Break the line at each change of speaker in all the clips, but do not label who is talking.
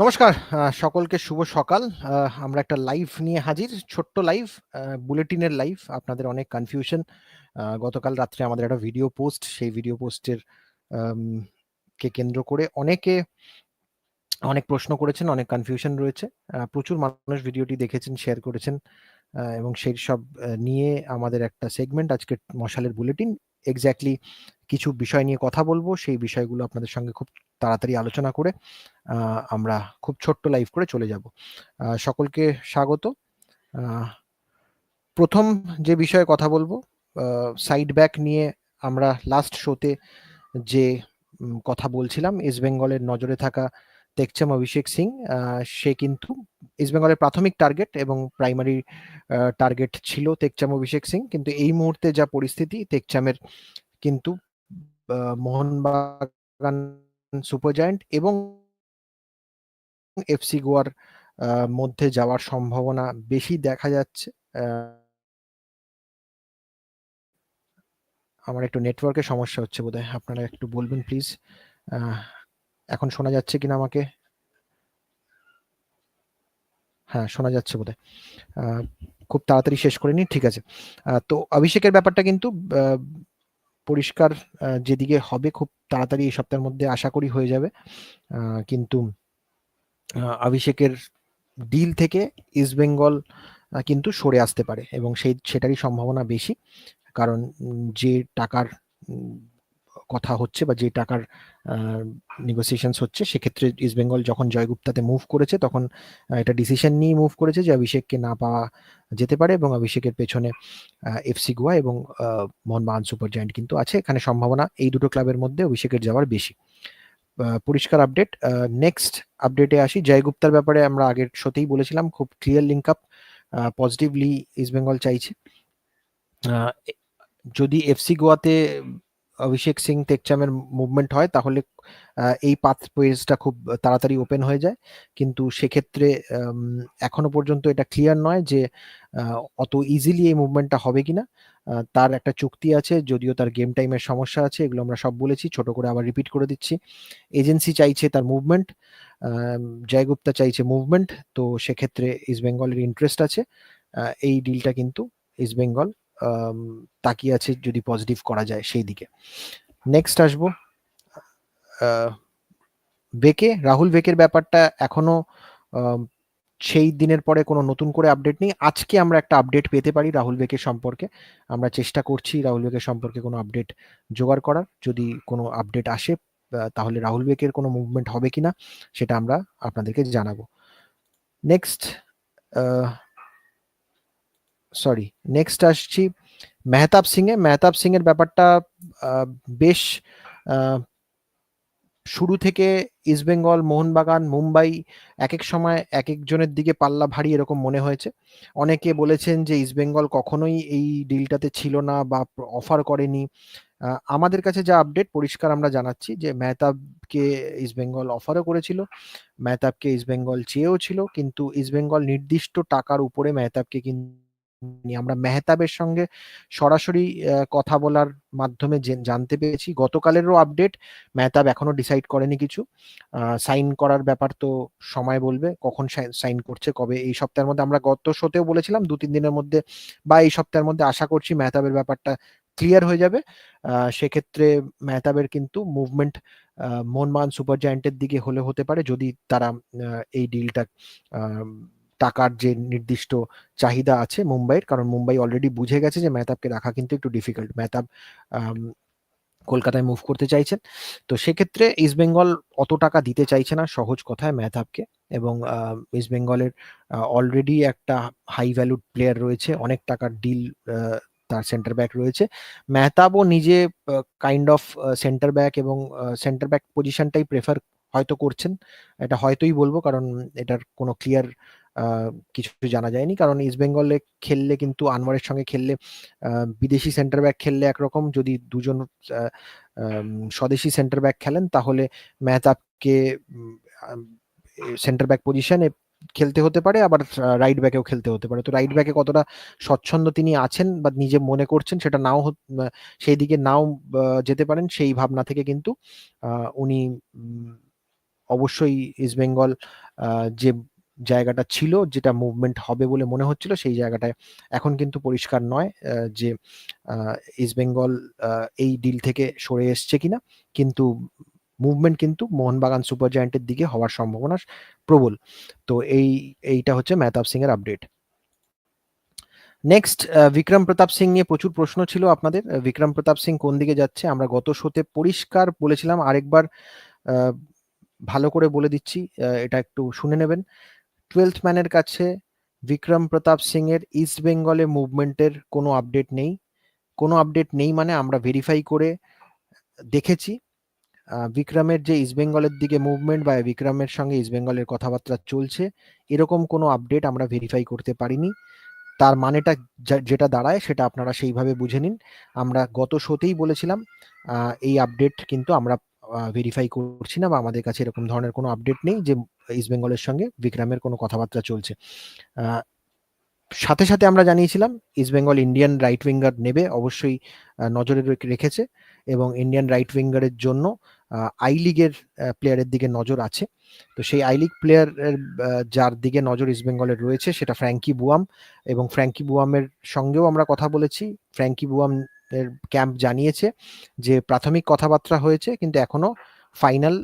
নমস্কার সকলকে শুভ সকাল। আমরা একটা লাইভ নিয়ে হাজির, ছোট্ট লাইভ বুলেটিনের লাইভ আপনাদের অনেক কনফিউশন গতকাল রাত্রে আমাদের একটা ভিডিও পোস্ট সেই ভিডিও পোস্টের কে কেন্দ্র করে অনেকে অনেক প্রশ্ন করেছেন, অনেক কনফিউশন রয়েছে। প্রচুর মানুষ ভিডিওটি দেখেছেন শেয়ার করেছেন। এবং সেই সব নিয়ে আমাদের একটা সেগমেন্ট আজকে মশালের বুলেটিন এক্স্যাক্টলি কিছু বিষয় নিয়ে কথা বলব। সেই বিষয়গুলো আপনাদের সঙ্গে খুব তাড়াতাড়ি আলোচনা করে আমরা খুব ছোট্ট লাইভ করে চলে যাব। সকলকে স্বাগত। প্রথম যে বিষয়ে কথা বলব সাইড ব্যাক নিয়ে আমরা লাস্ট শোতে যে কথা বলছিলাম ইস্ট বেঙ্গলের নজরে থাকা তেকচাম অভিষেক সিং সে কিন্তু ইস্ট বেঙ্গলের প্রাথমিক টার্গেট এবং প্রাইমারি টার্গেট ছিল তেকচাম অভিষেক সিং। কিন্তু এই মুহূর্তে যা পরিস্থিতি তেকচামের কিন্তু মোহনবাগান সুপার জায়ান্ট এবং এফসি গোয়ার মধ্যে যাওয়ার সম্ভাবনা বেশি দেখা যাচ্ছে। আমার একটু নেটওয়ার্কের সমস্যা হচ্ছে বোধহয়। আপনারা একটু বলবেন প্লিজ এখন শোনা যাচ্ছে কিনা আমাকে? হ্যাঁ শোনা যাচ্ছে বোধহয়। খুব তাড়াতাড়ি শেষ করে নিই, ঠিক আছে। তো অভিষেকের ব্যাপারটা কিন্তু পরিষ্কার যেদিকে হবে খুব তাড়াতাড়ি এই সপ্তাহের মধ্যে আশা করি হয়ে যাবে। কিন্তু অভিষেকের ডিল থেকে ইস্ট বেঙ্গল কিন্তু সরে আসতে পারে এবং সেই, সেটারই সম্ভাবনা বেশি। কারণ যে টাকার কথা হচ্ছে বা যে টাকার নেগোসিয়েশনস হচ্ছে, সেক্ষেত্রে ইস্ট বেঙ্গল যখন জয়গুপ্তাতে মুভ করেছে, তখন এটা ডিসিশন নিয়ে মুভ করেছে যে অভিষেককে না পাওয়া যেতে পারে এবং অভিষেকের পেছনে এফসি গোয়া এবং মোহনবাগান সুপার জায়েন্ট কিন্তু আছে। এখানে সম্ভাবনা এই দুটো ক্লাবের মধ্যে অভিষেকের যাওয়ার বেশি। পরিষ্কার আপডেট নেক্সট আপডেটে আসি। জয়গুপ্তার ব্যাপারে আমরা আগের শোতেই বলেছিলাম, খুব clear link up positively East Bengal চাইছে। যদি এফসি গোয়াতে অভিষেক সিং টেকচামের মুভমেন্ট হয়, তাহলে এই পাথ পেজটা খুব তাড়াতাড়ি ওপেন হয়ে যায়। কিন্তু সেক্ষেত্রে এখনও পর্যন্ত এটা ক্লিয়ার নয় যে অত ইজিলি এই মুভমেন্টটা হবে কিনা। তার একটা চুক্তি আছে, যদিও তার গেম টাইমের সমস্যা আছে, এগুলো আমরা সব বলেছি, ছোট করে আবার রিপিট করে দিচ্ছি। এজেন্সি চাইছে তার মুভমেন্ট জয়গুপ্তা চাইছে মুভমেন্ট তো সেক্ষেত্রে ইস্ট বেঙ্গলের ইন্টারেস্ট আছে। এই ডিলটা কিন্তু ইস্ট বেঙ্গল তাকিয়ে আছে যদি পজিটিভ করা যায় সেই দিকে। নেক্সট আসব। বেকে, রাহুল বেকের ব্যাপারটা এখনও সেই দিনের পরে কোনো নতুন করে আপডেট নেই। আজকে আমরা একটা আপডেট পেতে পারি রাহুল বেকের সম্পর্কে। আমরা চেষ্টা করছি রাহুল বেকের সম্পর্কে কোনো আপডেট জোগাড় করার। যদি কোনো আপডেট আসে তাহলে রাহুল বেকের কোনো মুভমেন্ট হবে কিনা, সেটা আমরা আপনাদেরকে জানাব। নেক্সট সরি নেক্সট আসছি, মেহতাব সিং এ মেহতাব সিং এর ব্যাপারটা বেশ শুরু থেকে ইস্ট বেঙ্গল, মোহনবাগান, মুম্বাই এক এক সময় এক একজনের দিকে পাল্লা ভারী এরকম মনে হয়েছে অনেকে বলেছেন যে ইস্ট বেঙ্গল কখনোই এই ডিলটাতে ছিল না বা অফার করেনি আমাদের কাছে যা আপডেট, পরিষ্কার আমরা জানাচ্ছি যে মেহতাবকে ইস্ট বেঙ্গল অফারও করেছিল, মেহতাবকে ইস্ট বেঙ্গল চেয়েও ছিল, কিন্তু ইস্ট বেঙ্গল নির্দিষ্ট টাকার উপরে মেহতাবকে কিন্তু। আমরা মেহতাবের সঙ্গে সরাসরি কথা বলার মাধ্যমে জানতে পেরেছি। গতকালেরও আপডেট, মেহতাব এখনও ডিসাইড করেনি কিছু। সাইন করার ব্যাপার তো সময় বলবে, কখন সাইন করছে, কবে, এই সপ্তাহের মধ্যে আমরা গত শোতেও বলেছিলাম, দু, তিন দিনের মধ্যে বা এই সপ্তাহের মধ্যে আশা করছি মেহতাবের ব্যাপারটা ক্লিয়ার হয়ে যাবে। সেক্ষেত্রে মেহতাবের কিন্তু মুভমেন্ট মোহনবাগান সুপার জায়ান্টের দিকে হলে হতে পারে, যদি তারা এই ডিলটা টাকার যে নির্দিষ্ট চাহিদা আছে মুম্বাইয়ের, কারণ মুম্বাই অলরেডি বুঝে গেছে যে মেহতাবকে রাখা কিন্তু একটু ডিফিকাল্ট মেহতাব কলকাতায় মুভ করতে চাইছেন। তো সেক্ষেত্রে ইস্ট বেঙ্গল অত টাকা দিতে চাইছে না, সহজ কথায় মেহতাবকে। এবং ইস্ট বেঙ্গলের অলরেডি একটা হাই ভ্যালুড প্লেয়ার রয়েছে, অনেক টাকার ডিল তার সেন্টার ব্যাক রয়েছে। মেহতাবও নিজে কাইন্ড অফ সেন্টার ব্যাক এবং সেন্টার ব্যাক পজিশনটাই প্রেফার হয়তো করছেন। এটা হয়তোই বলব, কারণ এটার কোনো ক্লিয়ার কিছু জানা যায়নি। কারণ ইস্ট বেঙ্গলে খেললে কিন্তু আনোয়ারের সঙ্গে খেললে বিদেশি সেন্টার ব্যাক খেললে একরকম। যদি দুজন স্বদেশি সেন্টার ব্যাক খেলেন, তাহলে মেহতাবকে সেন্টার ব্যাক পজিশনে খেলতে হতে পারে, আবার রাইট ব্যাকেও খেলতে হতে পারে। তো রাইট ব্যাকে কতটা স্বচ্ছন্দ তিনি আছেন বা নিজে মনে করছেন, সেটা নাও সেই দিকে নাও যেতে পারেন। সেই ভাবনা থেকে কিন্তু উনি অবশ্যই ইস্টবেঙ্গল যে জায়গাটা ছিল, যেটা মুভমেন্ট হবে বলে মনে হচ্ছিল, সেই জায়গাটায় এখন কিন্তু পরিষ্কার নয় যে ইস্টবেঙ্গল এই ডিল থেকে সরে এসছে কিনা, কিন্তু মুভমেন্ট কিন্তু মোহনবাগান সুপার জায়ান্টের দিকে হওয়ার সম্ভাবনা প্রবল। তো এই, এইটা হচ্ছে মেহতাব সিং এর আপডেট নেক্সট বিক্রম প্রতাপ সিং নিয়ে প্রচুর প্রশ্ন ছিল আপনাদের। বিক্রম প্রতাপ সিং কোন দিকে যাচ্ছে? আমরা গত শোতে পরিষ্কার বলেছিলাম, আরেকবার ভালো করে বলে দিচ্ছি এটা একটু শুনে নেবেন। টুয়েলথ ম্যানের কাছে বিক্রম প্রতাপ সিং এর ইস্ট বেঙ্গলে মুভমেন্টের কোনো আপডেট নেই। কোনো আপডেট নেই মানে আমরা ভেরিফাই করে দেখেছি। বিক্রমের যে ইস্ট বেঙ্গলের দিকে মুভমেন্ট বা বিক্রমের সঙ্গে ইস্ট বেঙ্গলের কথাবার্তা চলছে, এরকম কোনো আপডেট আমরা ভেরিফাই করতে পারিনি। তার মানেটা যেটা দাঁড়ায় সেটা আপনারা সেইভাবে বুঝে নিন। আমরা গত শোতেই বলেছিলাম এই আপডেট কিন্তু আমরা ভেরিফাই করছি না বা আমাদের কাছে এরকম ধরনের কোনো আপডেট নেই যে ইস্ট বেঙ্গলের সঙ্গে বিক্রামের কোনো কথাবার্তা চলছে। সাথে সাথে আমরা জানিয়েছিলাম East Bengal Indian right winger নেবে, অবশ্যই নজরে রেখেছে এবং ইন্ডিয়ান রাইট উইঙ্গারের জন্য আই লিগের প্লেয়ারের দিকে নজর আছে। তো সেই আই লিগ প্লেয়ারের যার দিকে নজর ইস্ট বেঙ্গলের রয়েছে সেটা ফ্র্যাঙ্কি বুয়াম এবং ফ্র্যাঙ্কি বুয়ামের সঙ্গেও আমরা কথা বলেছি। ফ্র্যাঙ্কি বুয়াম ক্যাম্প জানিয়েছে যে প্রাথমিক কথাবার্তা হয়েছে, কিন্তু এখনও ফাইনাল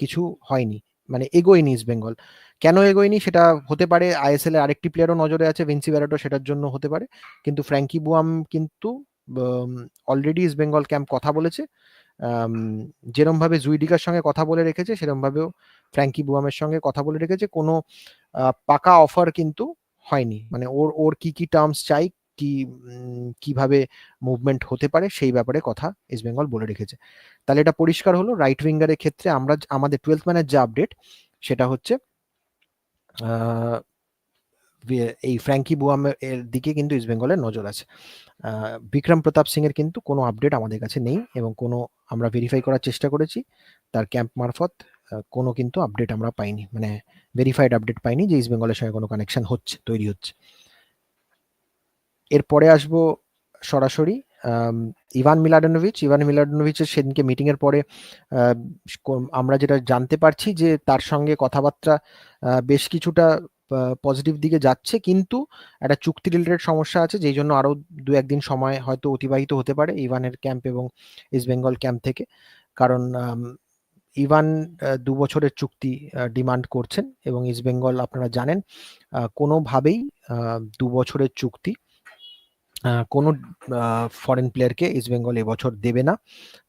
কিছু হয়নি। মানে এগোয়নি ইস্ট বেঙ্গল কেন এগোয়নি সেটা হতে পারে আইএসএল এর আরেকটি প্লেয়ারও নজরে আছে ভিনসি ব্যারাটো সেটার জন্য হতে পারে। কিন্তু ফ্র্যাঙ্কি বুয়াম কিন্তু অলরেডি ইস্ট বেঙ্গল ক্যাম্প কথা বলেছে। যেরম ভাবে জুইডিকার সঙ্গে কথা বলে রেখেছে সেরম ভাবেও ফ্র্যাঙ্কি বুয়ামের সঙ্গে কথা বলে রেখেছে। কোনো পাকা অফার কিন্তু হয়নি। মানে ওর ওর কি কি টার্মস চাই কি কীভাবে মুভমেন্ট হতে পারে সেই ব্যাপারে কথা ইস্ট বেঙ্গল বলে রেখেছে। তাহলে এটা পরিষ্কার হলো রাইট উইঙ্গারের ক্ষেত্রে আমরা আমাদের টুয়েলথ ম্যানের যে আপডেট সেটা হচ্ছে এই ফ্র্যাঙ্কি বুয়ামের দিকে কিন্তু ইস্ট বেঙ্গলের নজর আছে। বিক্রম প্রতাপ সিং এর কিন্তু কোনো আপডেট আমাদের কাছে নেই এবং কোনো আমরা ভেরিফাই করার চেষ্টা করেছি। তার ক্যাম্প মারফত কোনো কিন্তু আপডেট আমরা পাইনি মানে ভেরিফাইড আপডেট পাইনি যে ইস্ট বেঙ্গলের সঙ্গে কোনো কানেকশন হচ্ছে, তৈরি হচ্ছে। এরপরে আসব সরাসরি ইভান মিলাডনোভিচ। ইভান মিলাডনোভিচের সেদিনকে মিটিং এর পরে আমরা যেটা জানতে পারছি যে তার সঙ্গে কথাবার্তা বেশ কিছুটা পজিটিভ দিকে যাচ্ছে। কিন্তু একটা চুক্তি রিলেটেড সমস্যা আছে, যেই জন্য আরও দু একদিন সময় হয়তো অতিবাহিত হতে পারে ইভানের ক্যাম্প এবং ইস্ট বেঙ্গল ক্যাম্প থেকে। কারণ ইভান দু বছরের চুক্তি ডিমান্ড করছেন এবং ইস্ট বেঙ্গল আপনারা জানেন কোনোভাবেই দু বছরের চুক্তি কোনো ফরেন প্লেয়ারকে ইস্ট বেঙ্গল এবছর দেবে না।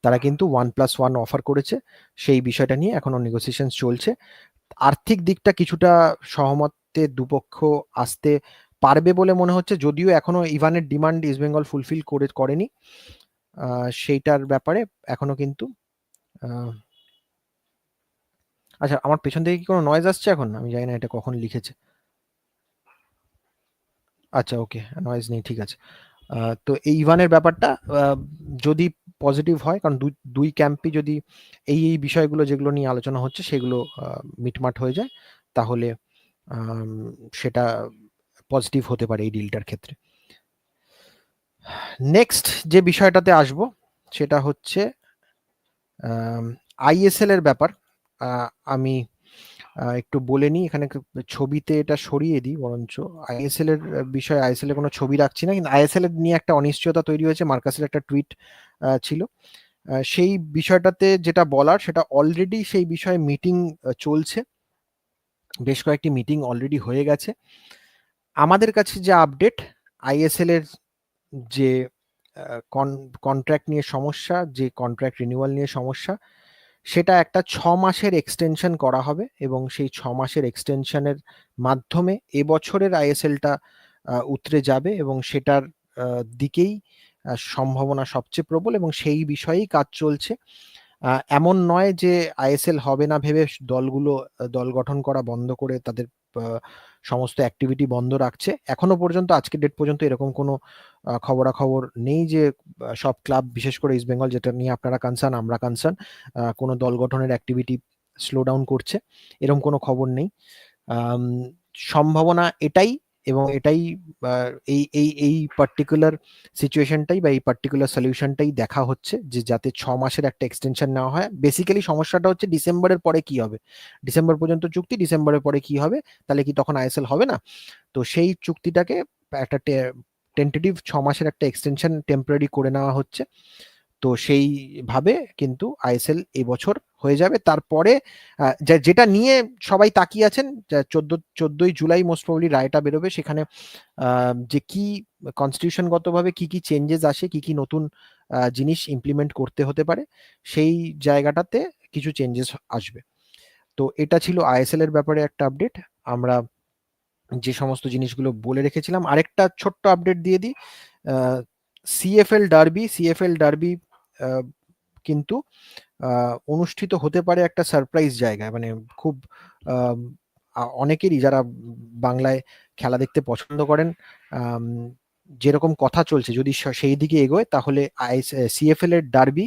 তারা কিন্তু ওয়ান প্লাস ওয়ান অফার করেছে। সেই বিষয়টা নিয়ে এখনও নেগোসিয়েশন চলছে। আর্থিক দিকটা কিছুটা সহমতে দুপক্ষ আসতে পারবে বলে মনে হচ্ছে। যদিও এখনও ইভানের ডিমান্ড ইস্ট বেঙ্গল ফুলফিল করে, করেনি। সেইটার ব্যাপারে এখনও কিন্তু আচ্ছা আমার পেছন থেকে কি কোনো নয়েজ আসছে এখন? আমি জানি না এটা কখন লিখেছে। আচ্ছা ওকে নয়েজ নেই, ঠিক আছে। তো এই ইভানের ব্যাপারটা যদি পজিটিভ হয়, কারণ দুই দুই ক্যাম্পই যদি এই এই বিষয়গুলো যেগুলো নিয়ে আলোচনা হচ্ছে, সেগুলো মিটমাট হয়ে যায়, তাহলে সেটা পজিটিভ হতে পারে এই ডিলটার ক্ষেত্রে। নেক্সট যে বিষয়টাতে আসব, সেটা হচ্ছে আইএসএল এর ব্যাপার। আমি একটু বলে নিই, এখানে ছবিতে এটা সরিয়ে দিই, বরঞ্চ আইএসএল এর বিষয়ে আইএসএল এর কোনো ছবি রাখছি না, কিন্তু আইএসএল এর নিয়ে একটা অনিশ্চয়তা তৈরি হয়েছে, মার্কাসের একটা টুইট ছিল। সেই বিষয়টাতে যেটা বলার, সেটা অলরেডি সেই বিষয়ে মিটিং চলছে। বেশ কয়েকটি মিটিং অলরেডি হয়ে গেছে। আমাদের কাছে যে আপডেট আইএসএল এর যে কন্ট্রাক্ট নিয়ে সমস্যা, যে কন্ট্রাক্ট রিনিউয়াল নিয়ে সমস্যা সেটা একটা ছ মাসের এক্সটেনশন করা হবে এবং সেই ছ মাসের এক্সটেনশনের মাধ্যমে এবছরের আইএসএলটা উতরে যাবে এবং সেটার দিকেই সম্ভাবনা সবচেয়ে প্রবল এবং সেই বিষয়েই কাজ চলছে। এমন নয় যে আইএসএল হবে না ভেবে দলগুলো, দল গঠন করা বন্ধ করে তাদের সমস্ত অ্যাক্টিভিটি বন্ধ রাখছে। এখনও পর্যন্ত আজকে ডেট পর্যন্ত এরকম কোনো খবরাখবর নেই যে সব ক্লাব বিশেষ করে ইস্ট বেঙ্গল যেটা নিয়ে আপনারা কনসার্ন আমরা কনসার্ন কোনো দল গঠনের অ্যাক্টিভিটি স্লো ডাউন করছে, এরকম কোনো খবর নেই। সম্ভাবনা এটাই এবং এটাই এই এই এই পার্টিকুলার সিচুয়েশনটাই বা এই পার্টিকুলার সলিউশনটাই দেখা হচ্ছে যে যাতে ছ মাসের একটা এক্সটেনশন নেওয়া হয়। বেসিক্যালি সমস্যাটা হচ্ছে ডিসেম্বরের পরে কি হবে? ডিসেম্বর পর্যন্ত চুক্তি, ডিসেম্বরের পরে কি হবে? তাহলে কি তখন আইএসএল হবে না? তো সেই চুক্তিটাকে একটা টেন্টেটিভ ছ মাসের একটা এক্সটেনশন টেম্পোরারি করে নেওয়া হচ্ছে। তো সেইভাবে কিন্তু আইএসএল এবছর হয়ে যাবে। তারপরে যেটা নিয়ে সবাই তাকিয়ে আছেন চোদ্দ, চোদ্দই জুলাই মোস্ট প্রবলি রায়টা বেরোবে, সেখানে যে কি কনস্টিটিউশনগতভাবে কি কি চেঞ্জেস আসে, কি কি নতুন জিনিস ইমপ্লিমেন্ট করতে হতে পারে, সেই জায়গাটাতে কিছু চেঞ্জেস আসবে। তো এটা ছিল আইএসএল এর ব্যাপারে একটা আপডেট আমরা যে সমস্ত জিনিসগুলো বলে রেখেছিলাম, আরেকটা ছোট্ট আপডেট দিয়ে দিই। সিএফএল ডার্বি সিএফএল ডার্বি কিন্তু অনুষ্ঠিত হতে পারে একটা সারপ্রাইজ জায়গায়। মানে খুব অনেকেরই যারা বাংলায় খেলা দেখতে পছন্দ করেন যেরকম কথা চলছে, যদি সেই দিকে এগোয়, তাহলে সিএফএল এর ডার্বি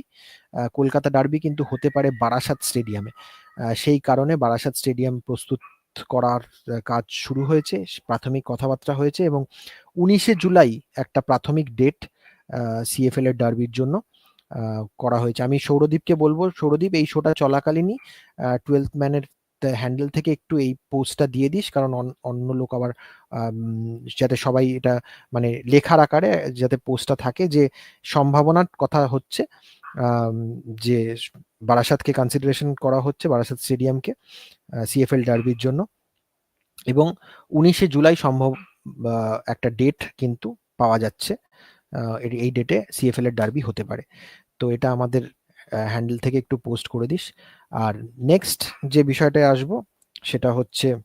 কলকাতা ডার্বি কিন্তু হতে পারে বারাসাত স্টেডিয়ামে সেই কারণে বারাসাত স্টেডিয়াম প্রস্তুত করার কাজ শুরু হয়েছে, প্রাথমিক কথাবার্তা হয়েছে এবং উনিশে জুলাই একটা প্রাথমিক ডেট সিএফএল এর ডার্বির জন্য। করা হয়েছে। আমি সৌরদীপকে বলব, সৌরদীপ, এই শোটা চলাকালীনই টুয়েলথ ম্যানের হ্যান্ডেল থেকে একটু এই পোস্টটা দিয়ে দিস। কারণ অন্য লোক আবার যাতে সবাই এটা মানে লেখার আকারে যাতে পোস্টটা থাকে যে সম্ভাবনার কথা হচ্ছে যে বারাসাতকে কনসিডারেশন করা হচ্ছে, বারাসাত স্টেডিয়ামকে সিএফএল ডার্বির জন্য। এবং উনিশে জুলাই সম্ভব একটা ডেট কিন্তু পাওয়া যাচ্ছে। এই- ডেটে সিএফএল এর ডার্বি হতে পারে। তো এটা আমাদের হ্যান্ডেল থেকে একটু পোস্ট করে দিস। আর নেক্সট যে বিষয়টায় আসব, সেটা হচ্ছে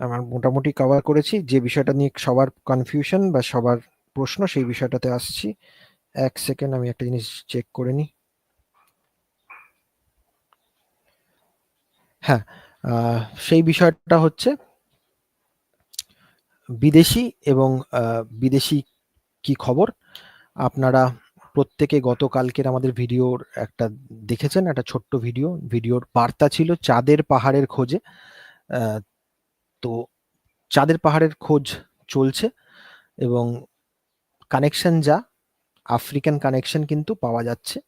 আমার মোটামুটি কভার করেছি। যে বিষয়টা নিয়ে সবার কনফিউশন বা সবার প্রশ্ন, সেই বিষয়টাতে আসছি। এক সেকেন্ড আমি একটা জিনিস চেক করে নিই হ্যাঁ সেই বিষয়টা হচ্ছে বিদেশি এবং বিদেশি কি খবর? আপনারা প্রত্যেকে গতকালকের আমাদের ভিডিওর একটা দেখেছেন, একটা ছোট্ট ভিডিও। ভিডিওর বার্তা ছিল চাঁদের পাহাড়ের খোঁজে। তো চাঁদের পাহাড়ের খোঁজ চলছে এবং কানেকশন যা, আফ্রিকান কানেকশন কিন্তু পাওয়া যাচ্ছে।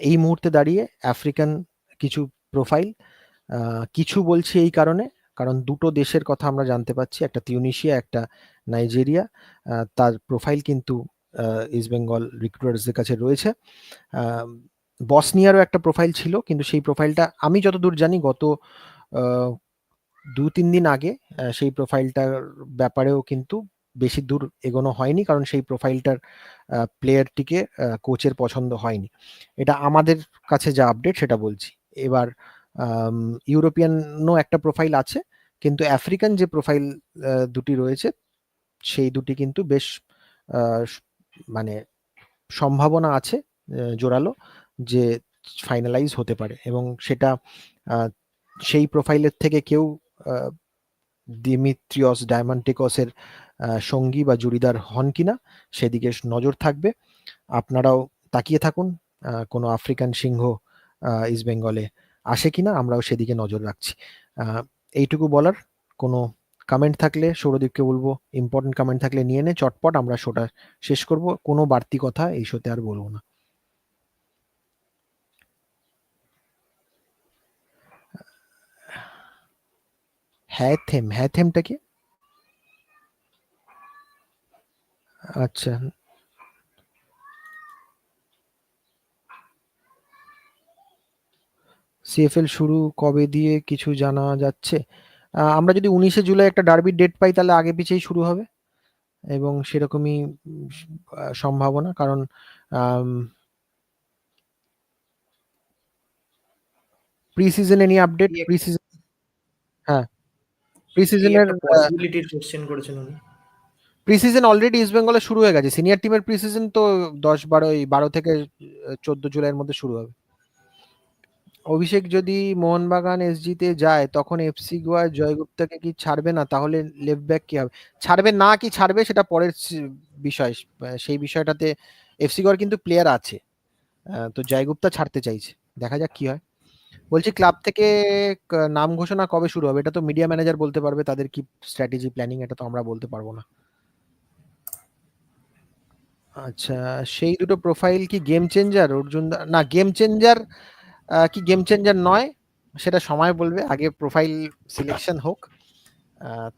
এই মুহূর্তে দাঁড়িয়ে আফ্রিকান কিছু প্রোফাইল কিছু বলছি এই কারণে। কারণ দুটো দেশের কথা আমরা জানতে পাচ্ছি, একটা তিউনিশিয়া, একটা নাইজেরিয়া। তার প্রোফাইল কিন্তু ইস্ট বেঙ্গল রিক্রুটার্সদের কাছে রয়েছে। বসনিয়ারও একটা প্রোফাইল ছিল, কিন্তু সেই প্রোফাইলটা আমি যতদূর জানি গত দু তিন দিন আগে সেই প্রোফাইলটার ব্যাপারেও কিন্তু বেশি দূর এগোনো হয়নি, কারণ সেই প্রোফাইলটার প্লেয়ারটিকে কোচের পছন্দ হয়নি। এটা আমাদের কাছে যা আপডেট সেটা বলছি। এবার ইউরোপিয়ানও একটা প্রোফাইল আছে কিন্তু আফ্রিকান যে প্রোফাইল দুটি রয়েছে সেই দুটি কিন্তু বেশ মানে সম্ভাবনা আছে জোরালো যে ফাইনালাইজ হতে পারে এবং সেটা সেই প্রোফাইলের থেকে কেউ আহ, দিমিত্রিয়স ডায়মান্টিকসের সঙ্গী বা জুড়িদার হন কিনা সেদিকে নজর থাকবে। আপনারাও তাকিয়ে থাকুন কোনো আফ্রিকান সিংহ ইস্ট বেঙ্গলে আসে কিনা আমরাও সেদিকে নজর রাখছি। এইটুকু বলার। কোনো কমেন্ট থাকলে সৌরদীপকে বলব ইম্পর্টেন্ট কমেন্ট থাকলে নিয়ে নে, চটপট আমরা শোটা শেষ করব। কোনো বাড়তি কথা এই শোতে আর বলব না। হ্যাঁ থেম হ্যাঁ কি? আচ্ছা। সিএফএল শুরু কবে দিয়ে কিছু জানা যাচ্ছে? আমরা যদি উনিশে জুলাই একটা ডার্বির ডেট পাই তাহলে আগে পিছেই শুরু হবে। এবং সেরকমই সম্ভাবনা কারণ প্রি সিজনে নিয়ে আপডেট প্রি সিজন হ্যাঁ। প্রি সিজনের
পসিবিলিটির কোশ্চেন করেছেন উনি।
প্রি সিজন অলরেডি ইস্ট বেঙ্গলে শুরু হয়ে গেছে। সিনিয়র টিমের প্রি সিজন তো দশ বারো বারো থেকে চোদ্দ জুলাইয়ের মধ্যে শুরু হবে। অভিষেক যদি মোহনবাগান এসজিতে যায়, তখন এফসি গোয়া জয়গুপ্তাকে কি ছাড়বে না? তাহলে লেফট ব্যাক কি হবে? ছাড়বে না কি ছাড়বে সেটা পরের বিষয় সেই বিষয়টাতে এফসি গোয়ার কিন্তু প্লেয়ার আছে। তো জয়গুপ্তা ছাড়তে চাইছে। দেখা যাক কি হয়। বলছি ক্লাব থেকে নাম ঘোষণা কবে শুরু হবে? এটা তো মিডিয়া ম্যানেজার বলতে পারবে, তাদের কি স্ট্র্যাটেজি প্ল্যানিং এটা তো আমরা বলতে পারব না। আচ্ছা সেই দুটো প্রোফাইল কি গেম চেঞ্জার অর্জুন না গেম চেঞ্জার কি গেম চেঞ্জার নয়, সেটা সময় বলবে। আগে প্রোফাইল সিলেকশন হোক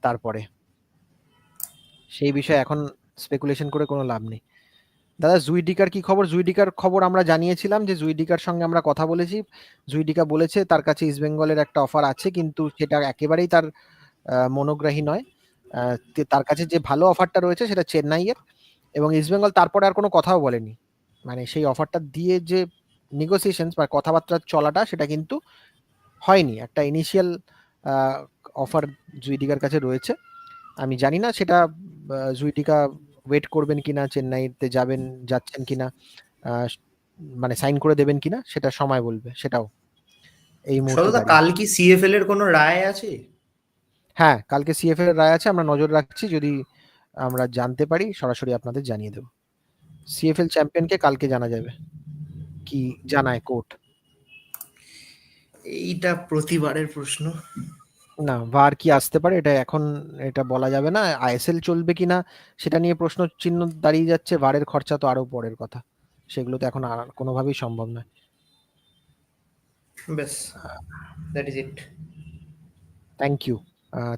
তারপরে। সেই বিষয়ে এখন স্পেকুলেশন করে কোনো লাভ নেই। দাদা, জুইডিকার কি খবর? জুইডিকার খবর আমরা জানিয়েছিলাম যে, জুইডিকার সঙ্গে আমরা কথা বলেছি। জুইডিকা বলেছে, তার কাছে ইস্ট বেঙ্গলের একটা অফার আছে, কিন্তু সেটা একেবারেই তার মনোগ্রাহী নয়। তার কাছে যে ভালো অফারটা রয়েছে, সেটা চেন্নাইয়ের। এবং ইস্ট বেঙ্গল তারপরে আর কোনো কথাও বলেনি। মানে সেই অফারটা দিয়ে যে নেগোসিয়েশন বা কথাবার্তা চলাটা সেটা কিন্তু হয়নি। একটা ইনিশিয়াল অফার জুইডিকার কাছে রয়েছে। আমি জানি না সেটা জুইডিকা ওয়েট করবেন কিনা চেন্নাইতে যাবেন যাচ্ছেন কিনা মানে সাইন করে দেবেন কিনা সেটা সময় বলবে সেটাও। এই মুহূর্তে
কাল কি সিএফএল এর কোনো রায় আছে?
হ্যাঁ কালকে সিএফ এর রায় আছে আমরা নজর রাখছি যদি আমরা জানতে পারি সরাসরি আপনাদের জানিয়ে দেব। সিএফএল চ্যাম্পিয়নকে কালকে জানা যাবে। কি জানায় কোর্ট?
এইটা প্রতিবারের প্রশ্ন।
না ভার কি আসতে পারে? এটা এখন এটা বলা যাবে না। আইএসএল চলবে কিনা সেটা নিয়ে প্রশ্ন চিহ্ন দাঁড়িয়ে যাচ্ছে। ভারের খরচা তো আরও পরের কথা। সেগুলো তো এখন আর কোনোভাবেই সম্ভব নয়।
ব্যাস that is it
thank you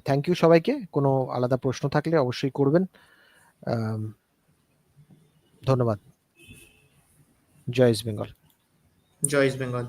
thank you সবাইকে। কোনো আলাদা প্রশ্ন থাকলে অবশ্যই করবেন। ধন্যবাদ। জয় ইস্ট বেঙ্গল।
জয় ইস্ট বেঙ্গল